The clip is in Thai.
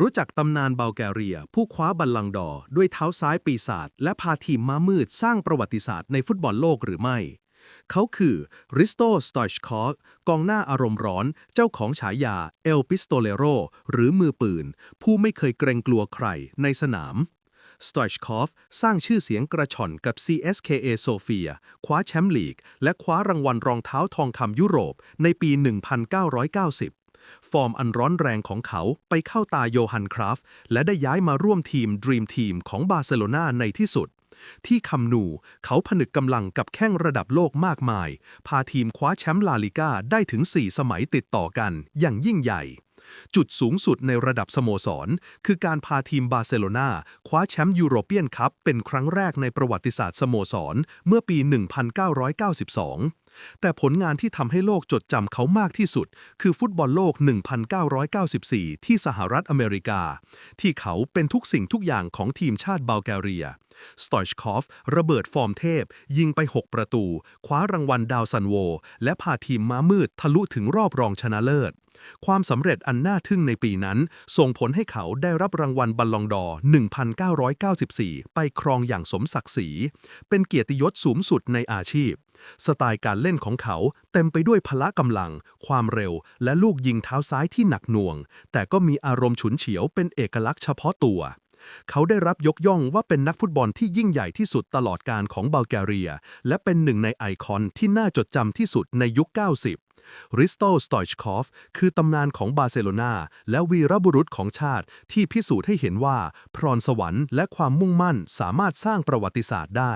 รู้จักตำนานเบลแกเรีย ผู้คว้าบัลลังดอด้วยเท้าซ้ายปีศาจและพาทีมม้ามืดสร้างประวัติศาสตร์ในฟุตบอลโลกหรือไม่ เขาคือริสโตสตอยชคอฟกองหน้าอารมณ์ร้อน เจ้าของฉายาเอลปิสโตเลโรหรือมือปืน ผู้ไม่เคยเกรงกลัวใครในสนามสตอยชคอฟสร้างชื่อเสียงกระชอนกับ CSKA โซเฟียคว้าแชมป์ลีก และคว้ารางวัลรองเท้าทองคำยุโรปในปี 1990 ฟอร์มอันร้อนแรงของเขาไปเข้าตาโยฮันคราฟและได้ย้ายมาร่วมทีม Dream Team ของบาร์เซโลนาในที่สุด ที่คำนูเขาผนึกกำลังกับแข้งระดับโลกมากมาย พาทีมคว้าแชมป์ลาลิก้าได้ถึง 4 สมัยติดต่อกันอย่างยิ่งใหญ่จุดสูงสุดในระดับสโมสร คือการพาทีมบาร์เซโลนาคว้าแชมป์ยูโรเปียนคัพเป็นครั้งแรกในประวัติศาสตร์สโมสร เมื่อปี 1992 แต่ผลงานที่ทำให้โลกจดจำเขามากที่สุด คือฟุตบอลโลก 1994 ที่สหรัฐอเมริกา ที่เขาเป็นทุกสิ่งทุกอย่างของทีมชาติบัลแกเรีย สตอยชคอฟ ระเบิดฟอร์มเทพ ยิงไป 6 ประตู คว้ารางวัลดาวซันโว และพาทีมม้ามืดทะลุถึงรอบรองชนะเลิศ ความสำเร็จอันน่าทึ่งในปีนั้น ส่งผลให้เขาได้รับรางวัลบัลลองดอร์ 1994 ไปครองอย่างสมศักดิ์ศรี เป็นเกียรติยศสูงสุดในอาชีพ สไตล์การเล่นของเขาเต็มไปด้วยพละกำลัง ความเร็ว และลูกยิงเท้าซ้ายที่หนักหน่วง แต่ก็มีอารมณ์ฉุนเฉียวเป็นเอกลักษณ์เฉพาะตัว เขาได้รับยกย่องว่าเป็นนักฟุตบอลที่ยิ่งใหญ่ที่สุดตลอดการของบัลแกเรีย และเป็นหนึ่งในไอคอนที่น่าจดจำที่สุดในยุค 90ริสโตสตอยชคอฟคือตำนานของบาร์เซโลนาและวีรบุรุษของชาติที่พิสูจน์ให้เห็นว่า พรสวรรค์และความมุ่งมั่นสามารถสร้างประวัติศาสตร์ได้